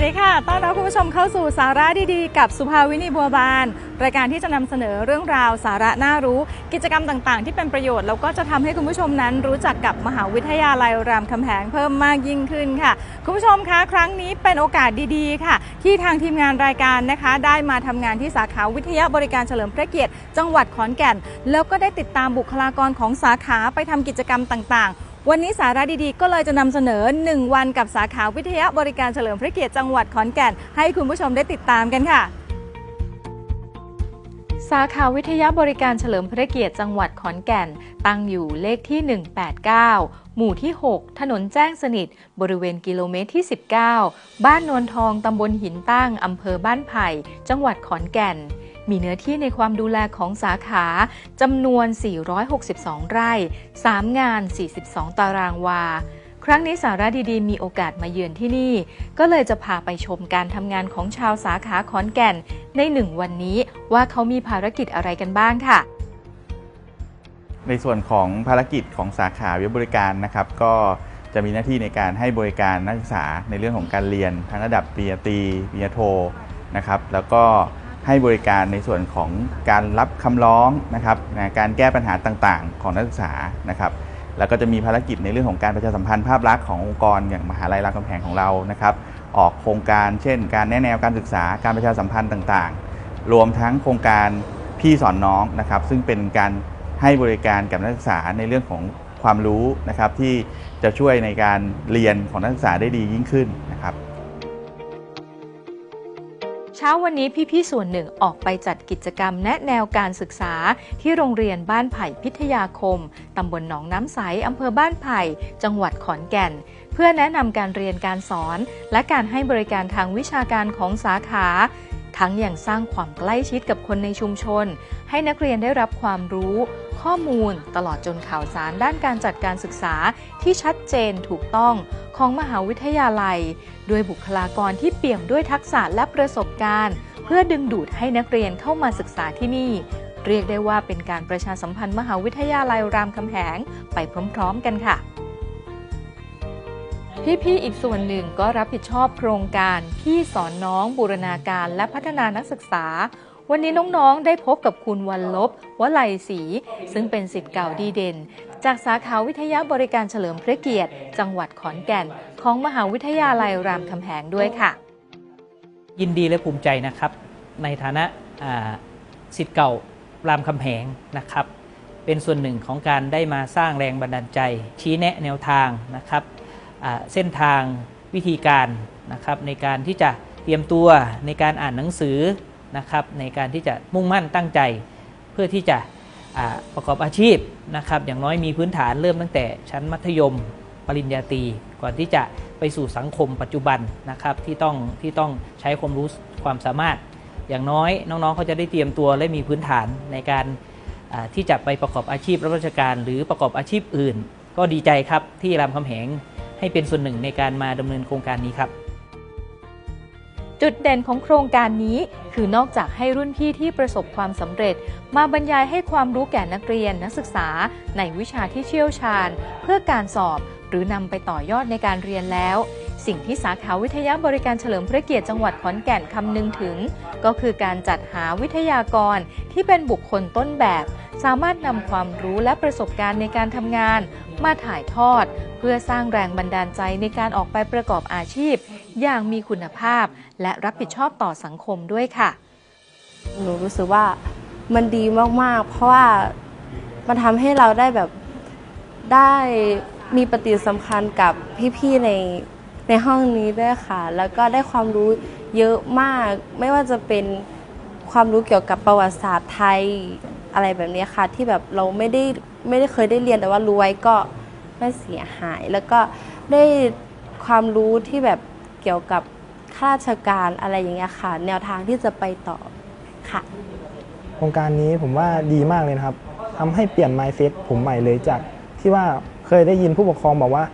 วัสดีค่ะ ต้อนรับคุณผู้ชมเข้าสู่สาระดีๆ กับสุภาวินีบัวบาน รายการที่จะนำเสนอเรื่องราวสาระน่ารู้ กิจกรรมต่างๆ ที่เป็นประโยชน์แล้วก็จะทำให้คุณผู้ชมนั้นรู้จักกับมหาวิทยาลัยรามคำแหงเพิ่มมากยิ่งขึ้นค่ะ คุณผู้ชมคะครั้งนี้เป็นโอกาสดีๆ ค่ะ ที่ทางทีมงานรายการนะคะ ได้มาทำงานที่สาขาวิทยาบริการเฉลิมพระเกียรติ จังหวัดขอนแก่น แล้วก็ได้ติดตามบุคลากรของสาขาไปทำกิจกรรมต่างๆ วันนี้สาระดีๆ ก็เลยจะนำเสนอ 1 วันกับสาขาวิทยาบริการเฉลิมพระเกียรติจังหวัดขอนแก่น ให้คุณผู้ชมได้ติดตามกันค่ะ สาขาวิทยาบริการเฉลิมพระเกียรติจังหวัดขอนแก่น ตั้งอยู่เลขที่ 189 หมู่ที่ 6 ถนนแจ้งสนิท บริเวณกิโลเมตรที่ 19 บ้านนวลทองตำบลหินตั้งอำเภอบ้านไผ่ จังหวัดขอนแก่น มีเนื้อที่ในความดูแลของสาขาจำนวน 462 ไร่ 3 งาน 42 ตารางวา ครั้งนี้สาระดีๆ มีโอกาสมาเยือนที่นี่ ก็เลยจะพาไปชมการทำงานของชาวสาขาขอนแก่น ในหนึ่งวันนี้ว่าเขามีภารกิจอะไรกันบ้างค่ะในส่วนของภารกิจของสาขาวิบริการนะครับ ก็จะมีหน้าที่ในการให้บริการนักศึกษาในเรื่องของการเรียนทั้งระดับปริญญาตรีปริญญาโทนะครับ แล้วก็ ให้บริการในส่วนของการรับคำร้องนะครับนะการแก้ปัญหาต่างๆ ของนักศึกษานะครับ แล้วก็จะมีภารกิจในเรื่องของการประชาสัมพันธ์ภาพลักษณ์ขององค์กรอย่างมหาลัยรามคำแหงของเรานะครับ ออกโครงการเช่น การแนะแนวการศึกษาการประชาสัมพันธ์ต่างๆ รวมทั้งโครงการพี่สอนน้องนะครับ ซึ่งเป็นการให้บริการกับนักศึกษาในเรื่องของความรู้นะครับที่จะช่วยในการเรียนของนักศึกษาได้ดียิ่งขึ้นนะครับ เช้าวันนี้พี่ๆส่วนหนึ่งออกไปจัดกิจกรรมแนะแนวการศึกษา ที่โรงเรียนบ้านไผ่พิทยาคม ตำบลหนองน้ำใส อำเภอบ้านไผ่ จังหวัดขอนแก่น เพื่อแนะนำการเรียนการสอน และการให้บริการทางวิชาการของสาขา ทั้งอย่างสร้างความใกล้ชิดกับคนในชุมชน ให้นักเรียนได้รับความรู้ ข้อมูล ตลอดจนข่าวสารด้านการจัดการศึกษาที่ชัดเจนถูกต้องของมหาวิทยาลัย ด้วยบุคลากรที่เปี่ยมด้วยทักษะและประสบการณ์ เพื่อดึงดูดให้นักเรียนเข้ามาศึกษาที่นี่ เรียกได้ว่าเป็นการประชาสัมพันธ์มหาวิทยาลัยรามคำแหง ไปพร้อม ๆ กันค่ะ พี่ๆอีกส่วนหนึ่งก็รับผิดชอบโครงการพี่สอนน้องบูรณาการและพัฒนานักศึกษา วันนี้น้องๆได้พบกับคุณวันลบวลัยศรีซึ่งเป็นสิทธิ์เก่าดีเด่น จากสาขาวิทยาบริการเฉลิมพระเกียรติ จังหวัดขอนแก่น ของมหาวิทยาลัยรามคำแหงด้วยค่ะ ยินดีและภูมิใจนะครับ ในฐานะสิทธิ์เก่ารามคำแหงนะครับ เป็นส่วนหนึ่งของการได้มาสร้างแรงบันดาลใจ ชี้แนะแนวทางนะครับ เส้นทางวิธีการนะครับในการที่จะเตรียมตัวในการอ่านหนังสือนะครับในการที่จะมุ่งมั่นตั้งใจ เพื่อที่จะประกอบอาชีพนะครับอย่างน้อยมีพื้นฐานเริ่มตั้งแต่ชั้นมัธยมปริญญาตรีก่อนที่จะไปสู่สังคมปัจจุบันนะครับที่ต้องที่ต้องใช้ความรู้ความสามารถ อย่างน้อยน้องๆเขาจะได้เตรียมตัวและมีพื้นฐานในการที่จะไปประกอบอาชีพรับราชการ หรือประกอบอาชีพอื่น ก็ดีใจครับที่รามคำแหง ให้เป็นส่วนหนึ่งในการมาดำเนินโครงการนี้ครับจุดเด่นของโครงการนี้คือนอกจากให้รุ่นพี่ที่ประสบความสำเร็จ มาบรรยายให้ความรู้แก่นักเรียนนักศึกษา ในวิชาที่เชี่ยวชาญ เพื่อการสอบ หรือนำไปต่อยอดในการเรียนแล้ว สิ่งที่สาขาวิทยาบริการเฉลิมพระเกียรติจังหวัดขอนแก่นคำนึงถึง ก็คือการจัดหาวิทยากรที่เป็นบุคคลต้นแบบ สามารถนำความรู้และประสบการณ์ในการทำงาน มาถ่ายทอด เพื่อสร้างแรงบันดาลใจในการออกไปประกอบอาชีพ อย่างมีคุณภาพ และรับผิดชอบต่อสังคมด้วยค่ะ หนูรู้สึกว่ามันดีมากๆ เพราะว่ามันทำให้เราได้แบบได้มีปฏิสัมพันธ์กับพี่ๆในในห้องนี้ด้วยค่ะ แล้วก็ได้ความรู้เยอะมาก ไม่ว่าจะเป็นความรู้เกี่ยวกับประวัติศาสตร์ไทยอะไรแบบนี้ค่ะ ที่แบบเราไม่ได้ไม่ได้เคยได้เรียนแต่ว่ารู้ไว้ก็ ไม่เสียหาย แล้วก็ได้ความรู้ที่แบบเกี่ยวกับข้าราชการอะไรอย่างเงี้ยค่ะ แนวทางที่จะไปต่อค่ะ โครงการนี้ผมว่าดีมากเลยนะครับทำให้เปลี่ยน mindset ผมใหม่เลยจาก ที่ว่าเคยได้ยินผู้ปกครองบอกว่า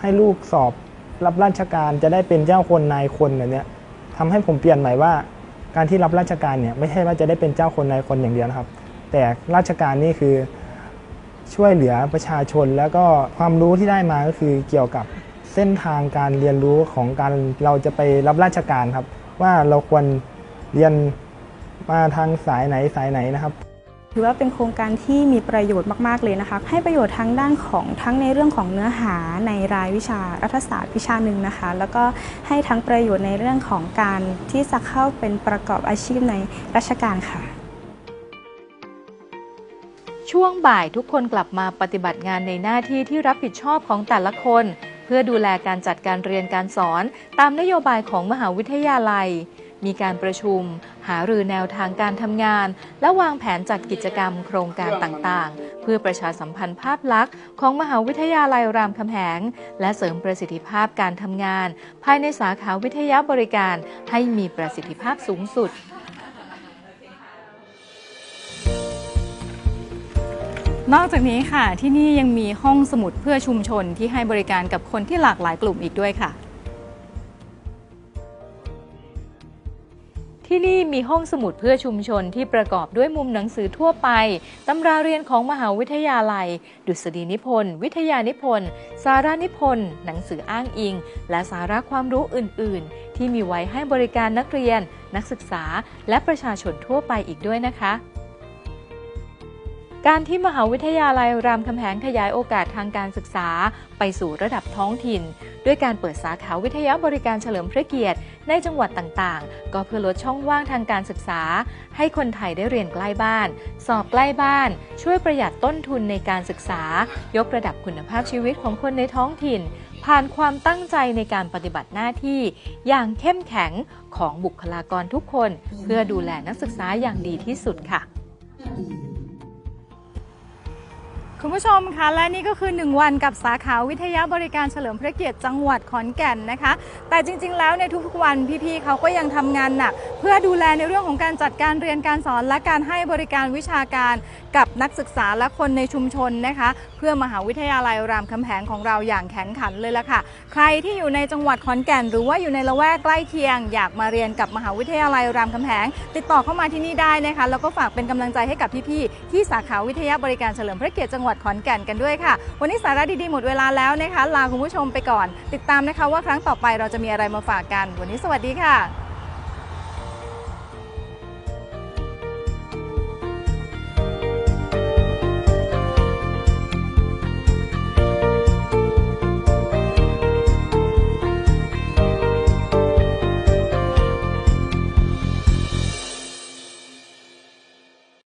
ให้ลูกสอบรับราชการจะได้เป็นเจ้าคนนายคนแบบเนี้ยทำให้ผมเปลี่ยนใหม่ว่า การที่รับราชการเนี่ยไม่ใช่ว่าจะได้เป็นเจ้าคนนายคนอย่างเดียวนะครับ แต่ราชการนี่คือ ช่วยเหลือประชาชน แล้วก็ความรู้ที่ได้มาก็คือเกี่ยวกับเส้นทางการเรียนรู้ของการเราจะไปรับราชการครับ ว่าเราควรเรียนมาทางสายไหนสายไหนนะครับถือว่าเป็นโครงการที่มีประโยชน์มาก ๆ เลยนะคะ ให้ประโยชน์ทั้งด้านของทั้งในเรื่องของเนื้อหาในรายวิชารัฐศาสตร์วิชาหนึ่งนะคะ แล้วก็ให้ทั้งประโยชน์ในเรื่องของการที่จะเข้าเป็นประกอบอาชีพในราชการค่ะ ช่วงบ่ายทุกคนกลับมาปฏิบัติงานในหน้าที่ที่รับผิดชอบของแต่ละคน เพื่อดูแลการจัดการเรียนการสอนตามนโยบายของมหาวิทยาลัย มีการประชุม หารือแนวทางการทำงาน และวางแผนจัดกิจกรรมโครงการต่างๆ เพื่อประชาสัมพันธ์ภาพลักษณ์ของมหาวิทยาลัยรามคำแหง และเสริมประสิทธิภาพการทำงาน ภายในสาขาวิทยาบริการให้มีประสิทธิภาพสูงสุด นอกจากนี้ค่ะ ที่นี่ยังมีห้องสมุดเพื่อชุมชนที่ให้บริการกับคนที่หลากหลายกลุ่มอีกด้วยค่ะ ที่นี่มีห้องสมุดเพื่อชุมชนที่ประกอบด้วยมุมหนังสือทั่วไป ตำราเรียนของมหาวิทยาลัย ดุษฎีนิพนธ์ วิทยานิพนธ์ สารานิพนธ์ หนังสืออ้างอิง และสาระความรู้อื่น ๆ ที่มีไว้ให้บริการนักเรียน นักศึกษา และประชาชนทั่วไปอีกด้วยนะคะ การที่มหาวิทยาลัยรามคำแหงขยายโอกาสทางการศึกษาไปสู่ระดับท้องถิ่น ด้วยการเปิดสาขาวิทยาบริการเฉลิมพระเกียรติ ในจังหวัดต่างๆ ก็เพื่อลดช่องว่างทางการศึกษา ให้คนไทยได้เรียนใกล้บ้าน สอบใกล้บ้าน ช่วยประหยัดต้นทุนในการศึกษา ยกระดับคุณภาพชีวิตของคนในท้องถิ่น ผ่านความตั้งใจในการปฏิบัติหน้าที่ อย่างเข้มแข็งของบุคลากรทุกคน เพื่อดูแลนักศึกษาอย่างดีที่สุดค่ะ คุณผู้ชมคะและนี่ก็คือ 1 วันกับสาขาวิทยาบริการเฉลิมพระเกียรติจังหวัดขอนแก่นนะคะ แต่จริง ๆ แล้วในทุกๆวันพี่ๆเขาก็ยังทำงานหนัก เพื่อดูแลในเรื่องของการจัดการเรียนการสอนและการให้บริการวิชาการกับนักศึกษาและคนในชุมชนนะคะ เพื่อมหาวิทยาลัยรามคำแหงของเราอย่างแข็งขันเลยละค่ะ ใครที่อยู่ในจังหวัดขอนแก่น หรือว่าอยู่ในละแวกใกล้เคียง อยากมาเรียนกับมหาวิทยาลัยรามคำแหงติดต่อเข้ามาที่นี่ได้นะคะแล้วก็ฝากเป็นกำลังใจให้กับพี่ๆที่สาขาวิทยาบริการเฉลิมพระเกียรติจังหวัดดขอนแก่นกันด้วยค่ะ วันนี้สาระดีๆหมดเวลาแล้วนะคะ ลาคุณผู้ชมไปก่อน ติดตามนะคะว่าครั้งต่อไปเราจะมีอะไรมาฝากกัน วันนี้สวัสดีค่ะ